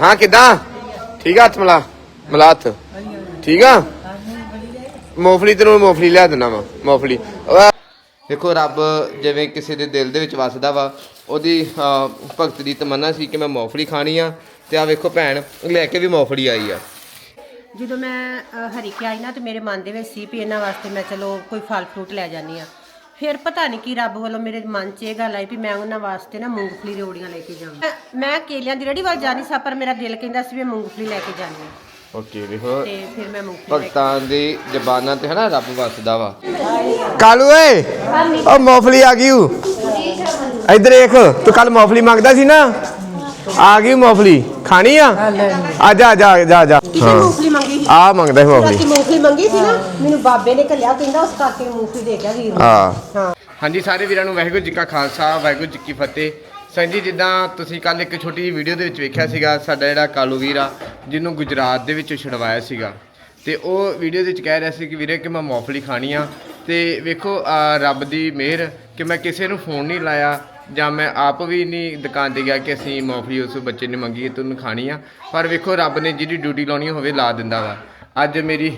ਹਾਂ ਕਿਦਾਂ? ਠੀਕ ਆ ਹੱਥ ਮਿਲਾ ਮਲਾ ਹੱਥ ਠੀਕ ਆ? ਮੋਫਲੀ ਤੈਨੂੰ ਮੋਫਲੀ ਲਿਆ ਦਿੰਦਾ ਵਾ ਮੋਫਲੀ ਦੇਖੋ ਰੱਬ ਜਿਵੇਂ ਕਿਸੇ ਦੇ ਦਿਲ ਦੇ ਵਿੱਚ ਵਸਦਾ ਵਾ ਉਹਦੀ ਭਗਤ ਦੀ ਤਮੰਨਾ ਸੀ ਕਿ ਮੈਂ ਮੋਫਲੀ ਖਾਣੀ ਆ ਤੇ ਆ ਵੇਖੋ ਭੈਣ ਲੈ ਕੇ ਵੀ ਮੋਫਲੀ ਆਈ ਆ। ਜਦੋਂ ਮੈਂ ਅ, ਹਰੀਕੇ ਆਈ ਨਾ ਤੇ ਮੇਰੇ ਮਨ ਦੇ ਵਿੱਚ ਸੀ ਵੀ ਇਹਨਾਂ ਵਾਸਤੇ ਮੈਂ ਚਲੋ ਕੋਈ ਫਲ ਫਰੂਟ ਲੈ ਜਾਨੀ ਆ। ਫਿਰ ਪਤਾ ਨਹੀਂ ਕੀ ਰੱਬ ਵੱਲੋਂ ਮੇਰੇ ਮਨ 'ਚ ਇਹ ਗੱਲ ਆਈ ਵੀ ਮੈਂ ਉਹਨਾਂ ਵਾਸਤੇ ਨਾ ਮੂੰਗਫਲੀ ਰੋੜੀਆਂ ਲੈ ਕੇ ਜਾਵਾਂ। ਮੈਂ- ਮੈਂ ਕੇਲਿਆਂ ਦੀ ਰੇੜੀ ਵੱਲ ਜਾਣੀ ਸੀ ਪਰ ਮੇਰਾ ਦਿਲ ਕਹਿੰਦਾ ਸੀ ਵੀ ਮੂੰਗਫਲੀ ਲੈ ਕੇ ਜਾਣੀ ਆ ਓਕੇ ਵੇਖੋ ਤੇ ਫਿਰ ਮੈਂ ਮੂੰਗਫਲੀ ਲੈ ਕੇ ਭਗਤਾਂ ਦੀ ਜ਼ਬਾਨਾਂ ਤੇ ਹਨਾ ਰੱਬ ਵਸਦਾ ਵਾ। ਕਾਲੂ ਏ ਉਹ ਮੌਫਲੀ ਆ ਗਈ ਊ। ਇੱਧਰ ਦੇਖ ਤੂੰ ਕੱਲ ਮੌਫਲੀ ਮੰਗਦਾ ਸੀ ਨਾ? ਆ ਗਈ ਮੌਫਲੀ ਖਾਣੀ ਆ? ਆ ਜਾ ਜਾ ਜਾ ਜਾ। ਕਿਸੇ ਮੂੰਗਫਲੀ ਮੰਗੀ ਸੀ? ਆ ਮੰਗਦਾ ਮੌਫਲੀ ਮੂੰਗਫਲੀ। ਮੰਗੀ ਸੀ ਨਾ ਮੈਨੂੰ ਬਾਬੇ ਨੇ ਘੱਲਿਆ ਕਹਿੰਦਾ ਉਸ ਕਰਕੇ ਮੂੰਗਫਲੀ ਦੇ ਗਿਆ ਵੀਰ ਨੂੰ। ਹਾਂ। ਹਾਂ। ਹਾਂਜੀ ਸਾਰੇ ਵੀਰਾਂ ਨੂੰ ਵਾਹਿਗੁਰੂ ਜੀ ਕਾ ਖਾਲਸਾ ਵਾਹਿਗੁਰੂ ਜੀ ਕੀ ਫਤਿਹ। ਸੰਜੀ ਜਿੱਦਾਂ ਤੁਸੀਂ ਕੱਲ ਇੱਕ ਛੋਟੀ ਜਿਹੀ ਵੀਡੀਓ ਦੇ ਵਿੱਚ ਵੇਖਿਆ ਸੀਗਾ ਸਾਡਾ ਜਿਹੜਾ ਕਾਲੂ ਵੀਰ ਆ ਜਿਹਨੂੰ ਗੁਜਰਾਤ ਦੇ ਵਿੱਚੋਂ ਛੁਡਵਾਇਆ ਸੀਗਾ। ਤੇ ਉਹ ਵੀਡੀਓ ਦੇ ਵਿੱਚ ਕਹਿ ਰਿਹਾ ਸੀ ਕਿ ਵੀਰੇ ਕਿ ਮੈਂ ਮੌਫਲੀ ਖਾਣੀ ਆ। ਤੇ ਵੇਖੋ ਆ, ਰੱਬ ਦੀ ਮਿਹਰ ਕਿ ਮੈਂ ਕਿਸੇ ਨੂੰ ਫੋਨ ਨਹੀਂ ਲਾਇਆ ਜਾਂ ਮੈਂ ਆਪ ਵੀ ਨਹੀਂ ਦੁਕਾਨ ਤੇ ਗਿਆ ਕਿ ਅਸੀਂ ਮੌਫਲੀ ਉਸ ਬੱਚੇ ਨੇ ਮੰਗੀ ਹੈ ਤੇ ਉਹਨੂੰ ਖਾਣੀ ਆ। ਪਰ ਵੇਖੋ, ਰੱਬ ਨੇ ਜਿਹਦੀ ਡਿਊਟੀ ਲਾਉਣੀ ਹੋਵੇ, ਲਾ ਦਿੰਦਾ ਵਾ। ਅੱਜ ਮੇਰੀ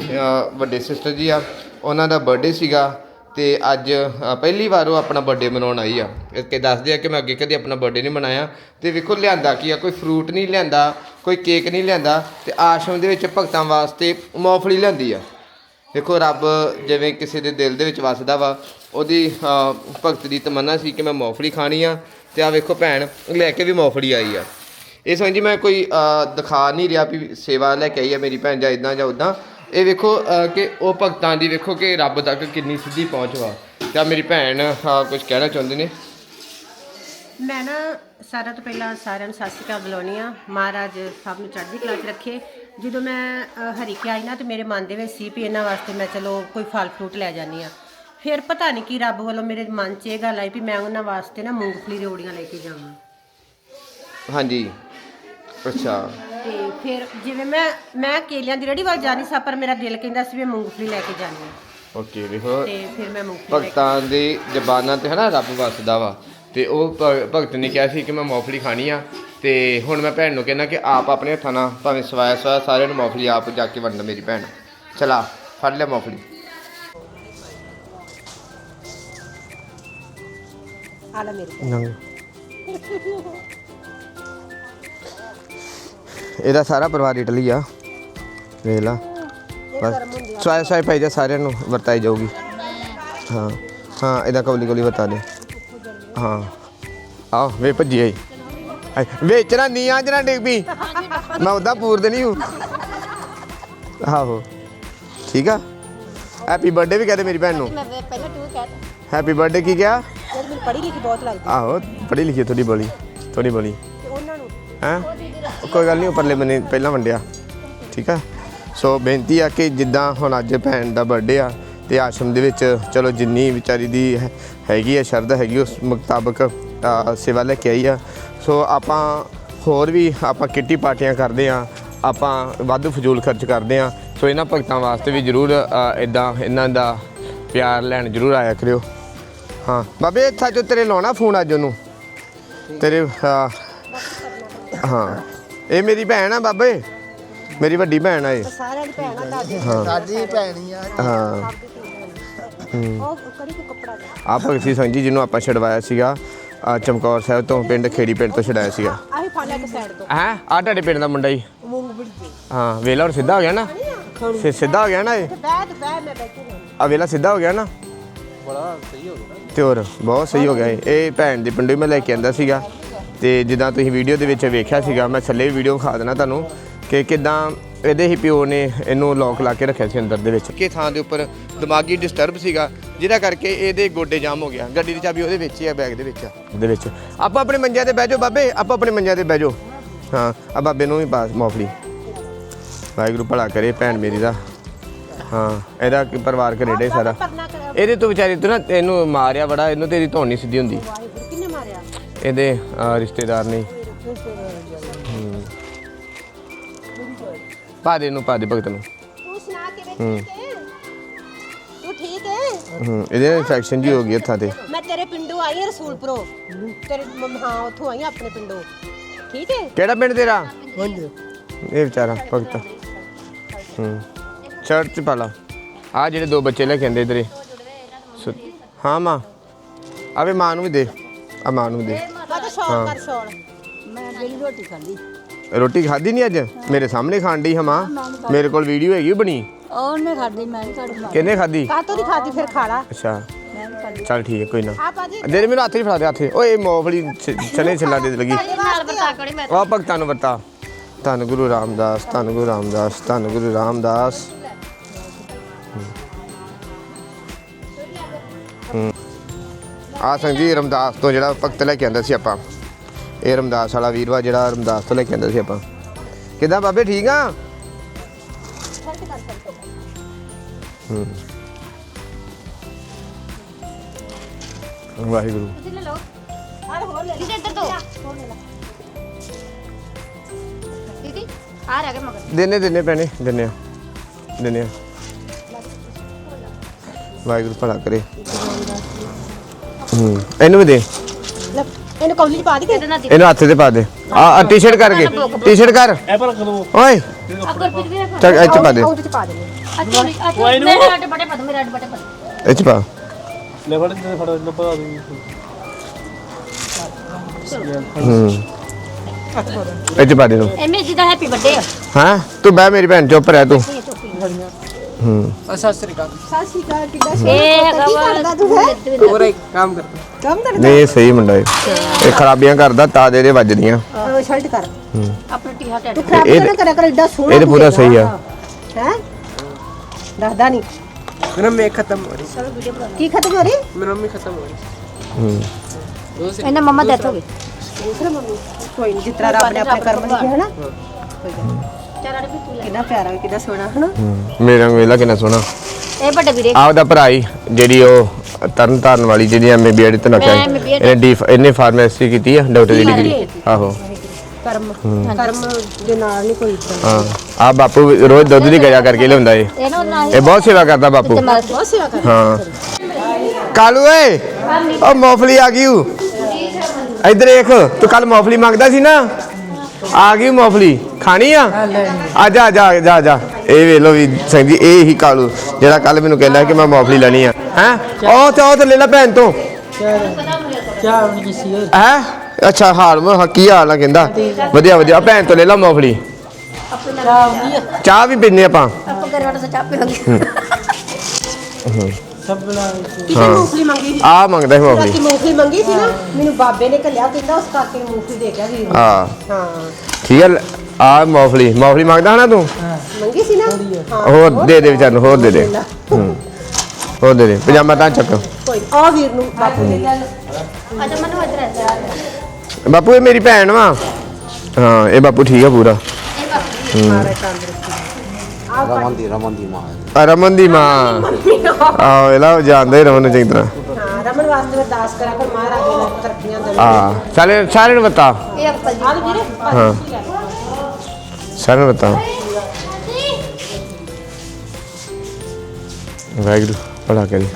ਵੱਡੇ ਸਿਸਟਰ ਜੀ ਆ, ਉਹਨਾਂ ਦਾ ਬਰਥਡੇ ਸੀਗਾ ਤੇ ਅੱਜ ਪਹਿਲੀ ਵਾਰ ਉਹ ਆਪਣਾ ਬਰਥਡੇ ਮਨਾਉਣ ਆਈ ਆ। ਕਿ ਦੱਸਦੇ ਆ ਕਿ ਮੈਂ ਅੱਗੇ ਕਦੇ ਆਪਣਾ ਬਰਥਡੇ ਨਹੀਂ ਮਨਾਇਆ। ਤੇ ਵੇਖੋ, ਲਿਆਂਦਾ ਕੀ ਆ, ਕੋਈ ਫਰੂਟ ਨਹੀਂ ਲਿਆਂਦਾ, ਕੋਈ ਕੇਕ ਨਹੀਂ ਲਿਆਂਦਾ ਤੇ ਆਸ਼ਰਮ ਦੇ ਵਿੱਚ ਭਗਤਾਂ ਵਾਸਤੇ ਮੌਫਲੀ ਲਿਆਂਦੀ ਆ। ਦੇਖੋ ਰੱਬ ਜਿਵੇਂ ਕਿਸੇ ਦੇ ਦਿਲ ਦੇ ਵਿੱਚ ਵਸਦਾ ਵਾ ਉਹਦੀ ਭਗਤ ਦੀ ਤਮੰਨਾ ਸੀ ਕਿ ਮੈਂ ਮੌਫਲੀ ਖਾਣੀ ਆ ਤੇ ਆ ਵੇਖੋ ਭੈਣ, ਲੈ ਕੇ ਵੀ ਮੌਫਲੀ ਆਈ ਆ। ਇਹ ਸਮਝੀ ਮੈਂ ਕੋਈ ਦਿਖਾ ਨਹੀਂ ਰਿਹਾ ਵੀ ਸੇਵਾ ਲੈ ਕੇ ਆਈ ਆ ਮੇਰੀ ਭੈਣ ਜਾਂ ਇਦਾਂ ਜਾਂ ਉਦਾਂ ਇਹ ਵੇਖੋ ਕਿ ਉਹ ਭਗਤਾਂ ਦੀ ਵੇਖੋ ਕਿ ਰੱਬ ਤੱਕ ਕਿੰਨੀ ਸਿੱਧੀ ਪਹੁੰਚ ਵਾ। ਤਾਂ ਮੇਰੀ ਭੈਣ ਕੁਝ ਕਹਿਣਾ ਚਾਹੁੰਦੇ ਨੇ? ਮੈਂ ਨਾ ਸਾਰਿਆਂ ਤੋਂ ਪਹਿਲਾਂ ਸਾਰਿਆਂ ਨੂੰ ਸਤਿ ਸ਼੍ਰੀ ਅਕਾਲ ਬੁਲਾਉਣੀ ਆ। ਮਹਾਰਾਜ ਸਭ ਨੂੰ ਚੜ੍ਹਦੀ ਕਲਾ 'ਚ ਰੱਖੇ। ਜਦੋਂ ਮੈਂ ਹਰੀਕੇ ਆਈ ਨਾ ਤੇ ਮੇਰੇ ਮਨ ਦੇ ਵਿੱਚ ਸੀ ਵੀ ਇਹਨਾਂ ਵਾਸਤੇ ਮੈਂ ਚਲੋ ਕੋਈ ਫਲ ਫਰੂਟ ਲੈ ਜਾਨੀ ਆ। ਫਿਰ ਪਤਾ ਨਹੀਂ ਕੀ ਰੱਬ ਵੱਲੋਂ ਮੇਰੇ ਮਨ 'ਚ ਇਹ ਗੱਲ ਆਈ ਵੀ ਮੈਂ ਉਹਨਾਂ ਵਾਸਤੇ ਨਾ ਮੂੰਗਫਲੀ ਰੋੜੀਆਂ ਲੈ ਕੇ ਜਾਵਾਂ। ਹਾਂਜੀ। ਅੱਛਾ। ਤੇ ਫਿਰ ਜਿਵੇਂ ਮੈਂ ਮੈਂ ਕੇਲਿਆਂ ਦੀ ਰੇੜੀ ਵੱਲ ਜਾਣੀ ਸੀ ਪਰ ਮੇਰਾ ਦਿਲ ਕਹਿੰਦਾ ਸੀ ਵੀ ਮੂੰਗਫਲੀ ਲੈ ਕੇ ਜਾਣੀ ਆ ਓਕੇ ਵੇਖੋ। ਤੇ ਫਿਰ ਮੈਂ ਮੂੰਗਫਲੀ ਲੈ ਭਗਤਾਂ ਦੀ ਜ਼ਬਾਨਾਂ ਤੇ ਹਨਾ ਰੱਬ ਵਸਦਾ ਵਾ। ਤੇ ਉਹ ਭਗਤ ਨੇ ਕਿਹਾ ਸੀ ਕਿ ਮੈਂ ਮੌਫਲੀ ਖਾਣੀ ਆ। ਤੇ ਹੁਣ ਮੈਂ ਭੈਣ ਨੂੰ ਕਹਿੰਦਾ ਕਿ ਆਪ ਆਪਣੇ ਹੱਥਾਂ ਨਾਲ ਭਾਵੇਂ ਸਵਾਇਆ ਸਵਾਇਆ ਸਾਰਿਆਂ ਨੂੰ ਮੌਫਲੀ ਆਪ ਜਾ ਕੇ ਵੰਡ ਮੇਰੀ ਭੈਣ। ਚਲਾ ਫੜ ਲੈ ਮੌਫਲੀ ਲੈ ਮੇਰੇ ਕੋਲ। ਇਹਦਾ ਸਾਰਾ ਪਰਿਵਾਰ ਇਟਲੀ ਆ। ਵੇਖ ਲਾ। ਬਸ। ਸਵਾਇਆ ਸਵਾਇਆ ਭਾਈ ਸਾਰਿਆਂ ਨੂੰ ਵਰਤਾਈ ਜਾਊਗੀ। ਹਾਂ। ਹਾਂ ਇਹਦਾ ਕੌਲੀ ਕੌਲੀ ਵਰਤਾ ਦੇ। ਹਾਂ। ਆਹ ਵੇ ਭੱਜੀ ਆਈ। ਆਏ, ਵੇਚਣਾ ਨਹੀਂ ਆ ਜਣਾ ਡਿੱਗ ਪਈ। ਮੈਂ ਉਦਾਂ ਪੂਰਦੇ ਨਹੀਂ ਹੂੰ। ਆਹੋ। ਠੀਕ ਆ। ਹੈਪੀ ਬਰਥਡੇ ਵੀ ਕਹਦੇ ਮੇਰੀ ਭੈਣ ਨੂੰ। ਮੈਂ ਪਹਿਲਾਂ ਟੂ ਕਹਿ ਹੈਪੀ ਬਰਥਡੇ ਕੀ ਕਿਹਾ? ਪੜ੍ਹੀ ਲਿਖੀ ਬਹੁਤ ਲੱਗਦੀ ਆਹੋ ਪੜ੍ਹੀ ਲਿਖੀ ਥੋੜੀ ਬੋਲੀ ਥੋੜੀ ਬੋਲੀ। ਤੇ ਉਹਨਾਂ ਨੂੰ ਹੈਂ? ਕੋਈ ਗੱਲ ਨਹੀਂ ਉੱਪਰਲੇ ਬੰਨੇ ਪਹਿਲਾਂ ਵੰਡਿਆ। ਠੀਕ ਆ? ਸੋ ਬੇਨਤੀ ਆ ਕਿ ਜਿੱਦਾਂ ਹੁਣ ਅੱਜ ਭੈਣ ਦਾ ਬਰਥਡੇ ਆ ਤੇ ਆਸ਼ਰਮ ਦੇ ਵਿੱਚ ਚਲੋ ਜਿੰਨੀ ਵਿਚਾਰੀ ਦੀ ਹੈਗੀ ਆ ਸ਼ਰਧਾ ਹੈਗੀ ਉਸ ਮੁਤਾਬਕ ਸੇਵਾ ਲੈ ਕੇ ਆਈ ਆ। ਸੋ ਆਪਾਂ ਹੋਰ ਵੀ ਆਪਾਂ ਕਿੱਟੀ ਪਾਰਟੀਆਂ ਕਰਦੇ ਆ ਆਪਾਂ ਵਾਧੂ ਫਜ਼ੂਲ ਖਰਚ ਕਰਦੇ ਆ। ਸੋ ਇਹਨਾਂ ਭਗਤਾਂ ਵਾਸਤੇ ਵੀ ਜ਼ਰੂਰ ਇਦਾਂ ਇਹਨਾਂ ਦਾ ਪਿਆਰ ਲੈਣ ਜ਼ਰੂਰ ਆਇਆ ਕਰਿਓ। ਹਾਂ। ਬਾਬੇ ਇੱਥਾ ਜੋ ਤੇਰੇ ਲਾਉਣਾ ਫੋਨ ਅੱਜ ਉਹਨੂੰ। ਤੇਰੇ ਹਾਂ। ਹਾਂ। ਇਹ ਮੇਰੀ ਭੈਣ ਆ ਬਾਬੇ। ਮੇਰੀ ਵੱਡੀ ਭੈਣ ਆ ਇਹ। ਸਾਰਿਆਂ ਦੀ ਭੈਣਾਂ ਦਾਦੀ ਸਾਡੀ ਭੈਣੀ ਆ। ਹਾਂ। ਉਹ ਕਰੀ ਕੋ ਕੱਪੜਾ ਦੇ ਆ ਭਗਤ ਸਿੰਘ ਜੀ ਜਿਹਨੂੰ ਆਪਾਂ ਛਡਵਾਇਆ ਸੀਗਾ ਚਮਕੌਰ ਸਾਹਿਬ ਤੋਂ ਪਿੰਡ ਖੇੜੀ ਪਿੰਡ ਤੋਂ ਛਡਾਇਆ ਸੀਗਾ। ਆਹੀ ਸਾਈਡ ਤੋਂ। ਹੈ? ਆ ਤੁਹਾਡੇ ਪਿੰਡ ਦਾ ਮੁੰਡਾ ਹੀ ਹਾਂ ਵੇਲਾ ਹੁਣ ਸਿੱਧਾ ਹੋ ਗਿਆ ਨਾ? ਫਿਰ ਸਿੱਧਾ ਹੋ ਗਿਆ ਨਾ ਇਹ? ਬੈਠ ਬੈਠ ਮੈਂ ਬੈਠੀ ਹਾਂ ਆ ਵੇਲਾ ਸਿੱਧਾ ਹੋ ਗਿਆ ਨਾ? ਬੜਾ ਸਹੀ ਹੋ ਗਿਆ ਤੇ ਹੋਰ ਬਹੁਤ ਸਹੀ ਹੋ ਗਿਆ ਇਹ। ਇਹ ਭੈਣ ਦੇ ਪਿੰਡੋਂ ਹੀ ਮੈਂ ਲੈ ਕੇ ਆਂਦਾ ਸੀਗਾ ਤੇ ਜਿੱਦਾਂ ਤੁਸੀਂ ਵੀਡੀਓ ਦੇ ਵਿੱਚ ਵੇਖਿਆ ਸੀਗਾ ਮੈਂ ਥੱਲੇ ਵੀ ਵੀਡੀਓ ਵਿਖਾ ਦੇਣਾ ਤੁਹਾਨੂੰ ਕਿ ਕਿਦਾਂ ਇਹਦੇ ਹੀ ਪਿਓ ਨੇ ਇਹਨੂੰ ਲੋਕ ਲਾ ਕੇ ਰੱਖਿਆ ਸੀ ਅੰਦਰ ਦੇ ਵਿੱਚ। ਕਿ ਥਾਂ ਦੇ ਉੱਪਰ ਦਿਮਾਗੀ ਡਿਸਟਰਬ ਸੀਗਾ ਜਿਹਦਾ ਕਰਕੇ ਇਹਦੇ ਗੋਡੇ ਜਾਮ ਹੋ ਗਿਆ। ਗੱਡੀ ਦੀ ਚਾਬੀ ਉਹਦੇ ਵਿੱਚ ਹੀ ਆ ਬੈਗ ਦੇ ਵਿੱਚ ਆ। ਦੇ ਵਿੱਚ। ਆਪਾਂ ਆਪਣੇ ਮੰਜਿਆਂ ਤੇ ਬਹਿ ਜਾਓ ਬਾਬੇ ਆਪਾਂ ਆਪਣੇ ਮੰਜਿਆਂ ਤੇ ਬਹਿ ਜਾਓ। ਹਾਂ ਆ ਬਾਬੇ ਨੂੰ ਵੀ ਪਾਸ ਮੌਫਲੀ। ਵਾਹਿਗੁਰੂ ਭਲਾ ਕਰੇ ਭੈਣ ਮੇਰੀ ਦਾ। ਹਾਂ ਇਹਦਾ ਕੀ ਪਰਿਵਾਰ ਕੈਨੇਡਾ ਹੀ ਸਾਰਾ ਇਹਦੇ ਤੋਂ ਵਿਚਾਰੀ ਤੋਂ ਨਾ ਇਹਨੂੰ ਮਾਰਿਆ ਬੜਾ ਇਹਨੂੰ ਤੇਰੀ ਧੌਣ ਨਹੀਂ ਸਿੱਧੀ ਹੁੰਦੀ। ਵਾਹਿਗੁਰੂ ਕਿੰਨੇ ਮਾਰਿਆ? ਇਹਦੇ ਅਹ, ਰਿਸ਼ਤੇਦਾਰ ਨੇ। ਪਾ ਦੇ ਨੂੰ ਪਾ ਦੇ ਭਗਤ ਨੂੰ। ਤੂੰ ਸੁਣਾ ਠੀਕ ਹੈ? ਤੂੰ ਠੀਕ ਹੈ? ਹੂੰ ਇਹਦੇ ਇਨਫੈਕਸ਼ਨ ਜੀ ਹੋ ਗਈ ਹੱਥਾਂ ਤੇ। ਮੈਂ ਤੇਰੇ ਪਿੰਡੋਂ ਆਈ ਹਾਂ ਰਸੂਲਪੁਰੋਂ। ਤੇਰੇ ਮੰਮ- ਹਾਂ ਉੱਥੋਂ ਆਈ ਹਾਂ ਆਪਣੇ ਪਿੰਡੋਂ। ਠੀਕ ਹੈ? ਕਿਹੜਾ ਪਿੰਡ ਤੇਰਾ? ਹਾਂਜੀ। ਇਹ ਵਿਚਾਰਾ ਭਗਤ। ਹੂੰ। ਚਰਚ ਪਾਲਾ ਆ ਜਿਹੜੇ ਦੋ ਬੱਚੇ ਲੈ ਕੇ ਆਂਦੇ ਇਧਰੇ। ਹਾਂ ਮਾਂ। ਆਵੇ ਮਾਂ ਨੂੰ ਵੀ ਦੇ। ਆ ਮਾਂ ਨੂੰ ਵੀ ਦੇ। ਮੈਂ ਜਿਹੜੀ ਰੋਟੀ ਖਾਂਦੀ। ਰੋਟੀ ਖਾਧੀ ਨਹੀਂ ਅੱਜ? ਮੇਰੇ ਸਾਹਮਣੇ ਖਾਣ ਡਈ ਹਾਂ ਮਾਂ। ਮੇਰੇ ਕੋਲ ਵੀਡੀਓ ਹੈਗੀ ਬਣੀ। ਉਹਨੇ ਖਾਂਦੀ ਮੈਂ ਨਹੀਂ ਕੱਢ ਕਿੰਨੇ ਖਾਧੀ? ਕਾਤੋਂ ਦੀ ਖਾਦੀ ਫਿਰ ਖਾ ਲਾ। ਅੱਛਾ। ਖਾਂਦੀ ਚੱਲ ਠੀਕ ਹੈ ਕੋਈ ਨਾ। ਦੇ ਮੈਨੂੰ ਹੱਥ ਹੀ ਫੜਾ ਦੇ ਹੱਥ। ਓਏ ਮੂੰਗਫਲੀ ਛ- ਚਨੇ ਛਿੱਲਾ ਦੇ ਲੱਗੀ। ਆ ਭਗਤਾਂ ਨੂੰ ਵਰਤਾ। ਧੰਨ ਗੁਰੂ ਰਾਮਦਾਸ ਧੰਨ ਗੁਰੂ ਰਾਮਦਾਸ ਧੰਨ ਗੁਰੂ ਰਾਮਦਾਸ। ਆ ਸੰਜੀ ਰਮਦਾਸ ਤੋਂ ਜਿਹੜਾ ਭਗਤ ਲੈ ਕੇ ਆਂਦਾ ਸੀ ਆਪਾਂ। ਇਹ ਰਮਦਾਸ ਵਾਲਾ ਵੀਰਵਾ ਜਿਹੜਾ ਰਮਦਾਸ ਤੋਂ ਲੈ ਕੇ ਆਂਦਾ ਸੀ ਆਪਾਂ। ਕਿਦਾਂ ਬਾਬੇ ਠੀਕ ਆ? ਹੂੰ। ਵਾਹਿਗੁਰੂ। ਲੈ ਲਓ ਕਿਸੇ ਇੱਧਰ ਦੋ ਦੀਦੀ ਆ ਰਹਿ ਗਏ ਮਗਰ। ਦਿਨੇ ਦਿਨੇ ਪੈਣੇ ਦਿਨੇ ਦਿਨੇ ਵਾਹਿਗੁਰੂ ਭਲਾ ਕਰੇ। ਹੂੰ। ਇਹਨੂੰ ਵੀ ਦੇ। ਲੈ, ਇਹਨੂੰ ਕੌਲੀ ਚ ਪਾ ਦੇ ਇਹਦੇ ਨਾਲ ਦੀ ਇਹਨੂੰ ਹੱਥ ਤੇ ਪਾ ਦੇ। ਆ ਟੀ-ਸ਼ਰਟ ਕਰਕੇ ਟੀ-ਸ਼ਰਟ ਕਰ। ਐਪਲ ਓਏ। ਅਗਰ ਫਿਰ ਵੀ ਰੱਖ। ਚੱਲ ਇੱਥੇ ਪਾ ਦੇ। ਉਹਦੇ ਚ ਪਾ ਦੇ। ਅੱਛਾ ਅੱਛਾ ਮੇਰੇ ਅੱਡ ਬਟੇ ਪਾ ਦੋ ਮੇਰੇ ਅੱਡ ਬਟੇ ਪਾ ਦੋ। ਇੱਥੇ ਪਾ। ਲੈ ਫੜ ਦੇ ਫੜ ਲੈ ਪਾ ਦੇ। ਹੂੰ। ਇੱਥੇ ਪਾ ਦੇ ਨੂੰ ਐਮਏ ਜੀ ਦਾ ਹੈਪੀ ਬਰਥਡੇ ਹਾਂ? ਤੂੰ ਬਹਿ ਮੇਰੀ ਭੈਣ ਚੁੱਪ ਰਹਿ ਤੂੰ। ਹੂੰ ਸਤਿ ਸ੍ਰੀ ਅਕਾਲ ਸਤਿ ਸ਼੍ਰੀ ਅਕਾਲ ਕਿੱਦਾਂ ਇਹ ਹੈਗਾ ਵਾ ਤੂੰ ਹੈ ਹੋਰ ਇੱਕ ਕੰਮ ਕਰਦਾ ਕੰਮ ਕਰ ਨਹੀਂ ਇਹ ਸਹੀ ਮੁੰਡਾ ਏ ਇਹ ਖਰਾਬੀਆਂ ਕਰਦਾ ਤਾਂ ਦੇ ਦੇ ਵੱਜਦੀਆਂ ਸ਼ਰਟ ਕਰ ਆਪਣਾ ਟੀ ਹਟ ਤੂੰ ਖਰਾਬ ਇਹ- ਨਾ ਕਰਿਆ ਕਰ ਏਡਾ ਸੋਹਣਾ ਇਹ ਤਾਂ ਪੂਰਾ ਸਹੀ ਆ ਹੈ ਦੱਸਦਾ ਨਹੀਂ ਮੇਰਾ ਮੇਕ ਖਤਮ ਹੋ ਰਹੀ ਕੀ ਖਤਮ ਹੋ ਰਹੀ ਮੇਰਾ ਮੇਕ ਖਤਮ ਹੋ ਰਹੀ ਹੂੰ ਇਹਨਾਂ ਮੰਮਾ ਡੈਥ ਹੋ ਗਈ ਦੂਸਰਾ ਮੰਮੀ ਕੋਈ ਨਹੀਂ ਜਿਤਨਾ ਰੱਬ ਨੇ ਆਪਣੇ ਕਰਮ ਲਿਖੇ ਹਨਾ ਚਾਰ ਅੜ ਵੀ ਤੂੰ ਲੈ। ਕਿੰਨਾ ਪਿਆਰਾ ਕਿੰਨਾ ਸੋਹਣਾ ਹਨਾ? ਹੂੰ। ਮੇਰਾ ਵੇਲਾ ਕਿੰਨਾ ਸੋਹਣਾ। ਇਹ ਵੱਡੇ ਵੀਰੇ। ਆਪਦਾ ਭਰਾਈ ਜਿਹੜੀ ਉਹ ਤਰਨ ਤਾਰਨ ਵਾਲੀ ਜਿਹੜੀ ਐਮਏ ਬੀਐਡ ਤੇ ਨਾ ਮੈਂ ਇਹਨੇ ਡੀ ਇਹਨੇ ਫਾਰਮੇਸੀ ਕੀਤੀ ਆ ਡਾਕਟਰ ਦੀ ਡਿਗਰੀ ਆਹੋ। ਕਰਮ ਕਰਮ ਦੇ ਨਾਲ ਨਹੀਂ ਕੋਈ ਇਦਾਂ। ਹਾਂ ਆ ਬਾਪੂ ਵੀ ਰੋਜ਼ ਦੁੱਧ ਦੀ ਗਜਾ ਕਰਕੇ ਲਿਆਉਂਦਾ ਏ। ਇਹ ਨਾ ਨਾ ਇਹ ਬਹੁਤ ਸੇਵਾ ਕਰਦਾ ਬਾਪੂ। ਬਹੁਤ ਸੇਵਾ ਕਰ ਹਾਂ। ਕਾਲੂ ਏ ਉਹ ਮੌਫਲੀ ਆ ਗਈ ਊ। ਇੱਧਰ ਦੇਖ ਤੂੰ ਕੱਲ ਮੌਫਲੀ ਮੰਗਦਾ ਸੀ ਨਾ? ਆ ਗਈ ਮੌਫਲੀ ਖਾਣੀ ਆ? ਆ ਜਾ ਜਾ ਜਾ ਜਾ। ਇਹ ਵੇਖ ਲੋ ਵੀ ਸਿੰਘ ਜੀ ਇਹ ਹੀ ਕਾਲੂ। ਜਿਹੜਾ ਕੱਲ ਮੈਨੂੰ ਕਹਿੰਦਾ ਕਿ ਮੈਂ ਮੌਫਲੀ ਲੈਣੀ ਆ। ਹੈ? ਉਹ ਤੇ ਉਹ ਤੇ ਲੈ ਲੈ ਭੈਣ ਤੋਂ। ਹੈ? ਅੱਛਾ ਹਾਲ ਮੈਂ ਕੀ ਹਾਲ ਆ ਕਹਿੰਦਾ? ਵਧੀਆ ਵਧੀਆ। ਭੈਣ ਤੋਂ ਲੈ ਲਾ ਮੌਫਲੀ ਚਾਹ ਵੀ ਪੀਨੇ ਆਪਾਂ। ਆਪਾਂ ਘਰ ਵਾਲਾ ਚਾਹ ਪੀਵਾਂਗੇ। ਕਿਸੇ ਮੂੰਗਫਲੀ ਮੰਗੀ ਸੀ? ਆ ਮੰਗਦਾ ਸੀ ਮੌਫਲੀ ਰਾਤੀ ਮੂੰਗਫਲੀ। ਮੰਗੀ ਸੀ ਨਾ ਮੈਨੂੰ ਬਾਬੇ ਨੇ ਕੱਲਿਆ ਕਹਿੰਦਾ ਉਸ ਕਾਕੇ ਨੂੰ ਮੂੰਗਫਲੀ ਦੇ ਗਿਆ ਵੀਰ ਨੂੰ। ਹਾਂ। ਹਾਂ। ਠੀਕ ਹੈ ਆ ਮੌਫਲੀ ਮੌਫਲੀ ਮੰਗਦਾ ਹਨਾ ਤੂੰ? ਮੰਗੀ ਸੀ ਨਾ? ਹਾਂ। ਹੋਰ ਦੇ ਦੇ ਵਿਚਾਰ ਨੂੰ ਹੋਰ ਦੇ ਦੇ। ਹੂੰ। ਹੋਰ ਦੇ ਦੇ ਪਜਾਮਾ ਤਾਂ ਚੱਕ। ਕੋਈ ਆ ਵੀਰ ਨੂੰ ਬਾਪੂ ਨੇ ਮੈਨੂੰ ਇਹ ਮੇਰੀ ਭੈਣ ਵਾ। ਹਾਂ ਇਹ ਬਾਪੂ ਠੀਕ ਆ ਪੂਰਾ। ਮਾਰੇ ਤੰਦਰੁਸਤੀ ਆ ਰਮਨ ਦੀ ਰਮਨ ਦੀ ਮਾਂ ਆ ਰਮਨ ਦੀ ਮਾਂ। ਆਹ ਇਹਲਾ ਜਾਣਦਾ ਹੀ ਰਮਨ ਨੂੰ ਚੰਗੀ ਤਰ੍ਹਾਂ। ਹਾਂ ਰਮਨ ਵਾਸਤੇ ਅਰਦਾਸ ਕਰਾ ਕਰ ਮਹਾਰਾਜ ਨੇ ਤਰੱਕੀਆਂ ਦੇਵੇ ਆ ਸਾਰੇ ਸਾਰਿਆਂ ਨੂੰ ਬਤਾ। ਇਹ ਅੰਕਲ ਜੀ। ਆ ਵੀਰੇ ਹਾਂ। ਸਾਰਿਆਂ ਨੂੰ ਬਤਾ। ਵਾਹਿਗੁਰੂ ਭਲਾ ਕਰੇ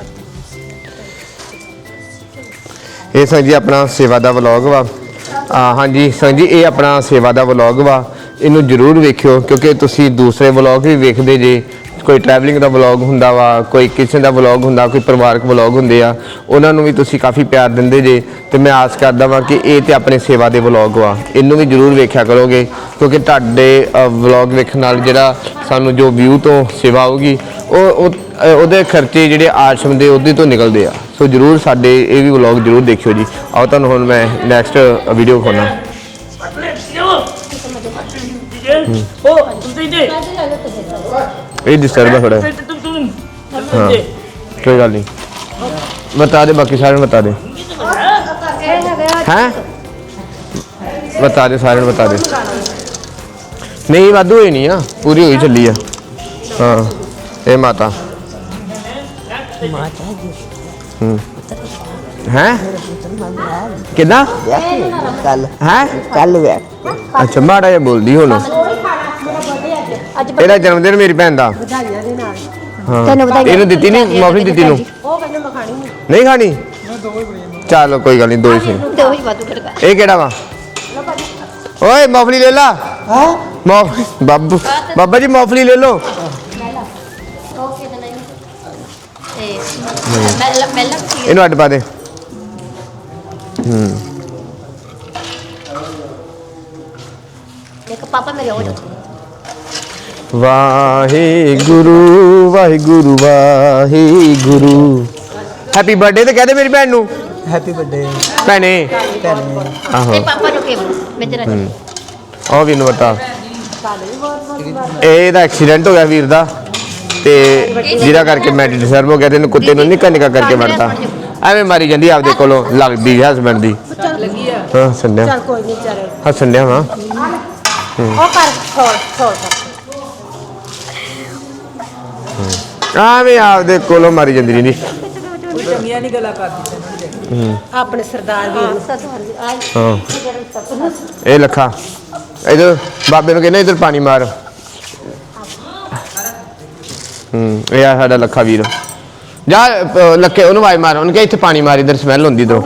ਇਹ ਸੰਗ ਜੀ ਆਪਣਾ ਸੇਵਾ ਦਾ ਵਲੌਗ ਵਾ। ਆ ਹਾਂਜੀ ਸੰਗ ਜੀ ਇਹ ਆਪਣਾ ਸੇਵਾ ਦਾ ਵਲੌਗ ਵਾ। ਇਹਨੂੰ ਜਰੂਰ ਵੇਖਿਓ ਕਿਉਂਕਿ ਤੁਸੀਂ ਦੂਸਰੇ ਵਲੌਗ ਵੀ ਵੇਖਦੇ ਜੇ ਕੋਈ ਟਰੈਵਲਿੰਗ ਦਾ ਵਲੌਗ ਹੁੰਦਾ ਵਾ ਕੋਈ ਕਿਸੇ ਦਾ ਵਲੌਗ ਹੁੰਦਾ ਕੋਈ ਪਰਿਵਾਰਕ ਵਲੌਗ ਹੁੰਦੇ ਆ ਉਹਨਾਂ ਨੂੰ ਵੀ ਤੁਸੀਂ ਕਾਫੀ ਪਿਆਰ ਦਿੰਦੇ ਜੇ। ਤੇ ਮੈਂ ਆਸ ਕਰਦਾ ਵਾਂ ਕਿ ਇਹ ਤੇ ਆਪਣੇ ਸੇਵਾ ਦੇ ਵਲੌਗ ਵਾ ਇਹਨੂੰ ਵੀ ਜਰੂਰ ਵੇਖਿਆ ਕਰੋਗੇ ਕਿਉਂਕਿ ਤੁਹਾਡੇ ਵਲੌਗ ਵੇਖਣ ਨਾਲ ਜਿਹੜਾ ਸਾਨੂੰ ਜੋ ਵਿਊ ਤੋਂ ਸੇਵਾ ਆਊਗੀ ਉਹ ਉਹ- ਉਹਦੇ ਖਰਚੇ ਜਿਹੜੇ ਆਸ਼ਰਮ ਦੇ ਉਹਦੇ ਤੋਂ ਨਿਕਲਦੇ ਆ। ਸੋ ਜਰੂਰ ਸਾਡੇ ਇਹ ਵੀ ਵਲੌਗ ਜਰੂਰ ਦੇਖਿਓ ਜੀ। ਆਓ ਤੁਹਾਨੂੰ ਹੁਣ ਮੈਂ ਨੈਕਸਟ ਵੀਡੀਓ ਖੋਣਾ ਇਹ ਡਿਸਟਰਬ ਹੈ ਥੋੜਾ ਹਾਂ ਕੋਈ ਗੱਲ ਨਹੀਂ। ਬਤਾ ਦੇ ਬਾਕੀ ਸਾਰਿਆਂ ਨੂੰ ਬਤਾ ਦੇ। ਹੈ? ਬਤਾ ਦੇ ਸਾਰਿਆਂ ਨੂੰ ਬਤਾ ਦੇ। ਨਹੀਂ ਵਾਧੂ ਹੋਈ ਨਹੀਂ ਆ। ਪੂਰੀ ਹੋਈ ਚੱਲੀ ਆ। ਹਾਂ ਇਹ ਮਾਤਾ। ਮਾਤਾ ਹੂੰ। ਹੈ? ਕਿਦਾਂ? ਕੱਲ ਹੈ? ਕੱਲ ਵੇ ਅੱਛਾ ਮਾੜਾ ਜਿਹਾ ਬੋਲਦੀ ਹੁਣ। ਅੱਜ ਇਹਦਾ ਜਨਮ ਦਿਨ ਮੇਰੀ ਭੈਣ ਦਾ। ਵਧਾਈਆਂ ਦੇ ਨਾਲ। ਹਾਂ। ਤੈਨੂੰ ਵਧਾਈਆਂ। ਇਹਨੂੰ ਦਿੱਤੀ ਨਹੀਂ ਮੌਫਲੀ ਦਿੱਤੀ ਨੂੰ। ਉਹ ਕਹਿੰਦੇ ਮੈਂ ਖਾਣੀ ਨਹੀਂ ਨਹੀਂ ਖਾਣੀ? ਚਲੋ ਕੋਈ ਗੱਲ ਨਹੀਂ ਦੋ ਹੀ ਸਹੀ ਤੇ ਉਹੀ ਵਾਧੂ ਕਰਦਾ ਇਹ ਕਿਹੜਾ ਵਾ? ਓਏ ਮੌਫਲੀ ਲੈ ਲਾ। ਹਾਂ? ਮੌਫ ਬਾਬੂ ਬਾਬਾ ਜੀ ਮੌਫਲੀ ਲੈ ਲਓ। ਓਕੇ ਤਾਂ ਨਹੀਂ ਤੇ ਮੈਂ ਮੈਂ ਲੱਗੀ ਇਹਨੂੰ ਅੱਡ ਪਾ ਦੇ। ਹੂੰ। ਦੇਖ ਪਾਪਾ ਮੇਰੇ ਹੋ ਜਾ ਵਾਹਿਗੁਰੂ ਵਾਹਿਗੁਰੂ ਵਾਹਿਗੁਰੂ। ਹੈਪੀ ਬਰਥਡੇ ਤੇ ਕਹਦੇ ਮੇਰੀ ਭੈਣ ਨੂੰ। ਹੈਪੀ ਬਰਥਡੇ ਭੈਣੇ। ਭੈਣੇ। ਆਹੋ। ਤੇ ਪਾਪਾ ਨੂੰ ਕੇ ਮੈਂ ਤੇਰਾ ਉਹ ਵੀ ਨੂੰ ਬਤਾ। ਇਹਦਾ ਐਕਸੀਡੈਂਟ ਹੋ ਗਿਆ ਵੀਰ ਦਾ। ਤੇ ਜਿਹਦਾ ਕਰਕੇ ਮੈਂ ਡਿਸਟਰਬ ਹੋ ਗਿਆ ਤੇ ਇਹਨੂੰ ਕੁੱਤੇ ਨੂੰ ਨਿੱਕਾ ਨਿੱਕਾ ਕਰਕੇ ਵੜਤਾ। ਐਵੇਂ ਮਾਰੀ ਜਾਂਦੀ ਆਪਦੇ ਕੋਲੋਂ ਲੱਗਦੀ ਹਸਬੰਡ ਦੀ। ਹਾਂ ਸੰਨਿਆ ਚੱਲ ਕੋਈ ਨਹੀਂ ਚਾਰੇ ਹੱਸਣ ਡਿਆ ਵਾਂ। ਉਹ ਕਰ ਛੋੜ ਛੋੜ ਐਵੇਂ ਆਪਦੇ ਕੋਲੋਂ ਮਾਰੀ ਜਾਂਦੀ ਰਹਿੰਦੀ ਚੰਗੀਆਂ ਨਹੀਂ ਗੱਲਾਂ ਕਰਦੀ ਆਪਣੇ ਸਰਦਾਰ ਵੀਰ ਨੂੰ ਹਾਂ। ਇਹ ਲੱਖਾ। ਇਧਰ ਬਾਬੇ ਨੂੰ ਕਹਿੰਦਾ ਇਧਰ ਪਾਣੀ ਮਾਰ। ਹੂੰ ਇਹ ਆ ਸਾਡਾ ਲੱਖਾ ਵੀਰ। ਜਾ ਅ, ਲੱਖੇ ਉਹਨੂੰ ਵਾਈ ਮਾਰ। ਉਹਨੂੰ ਕਿਹਾ ਇੱਥੇ ਪਾਣੀ ਮਾਰ ਇਧਰ ਸਮੈਲ ਹੁੰਦੀ ਇਧਰੋਂ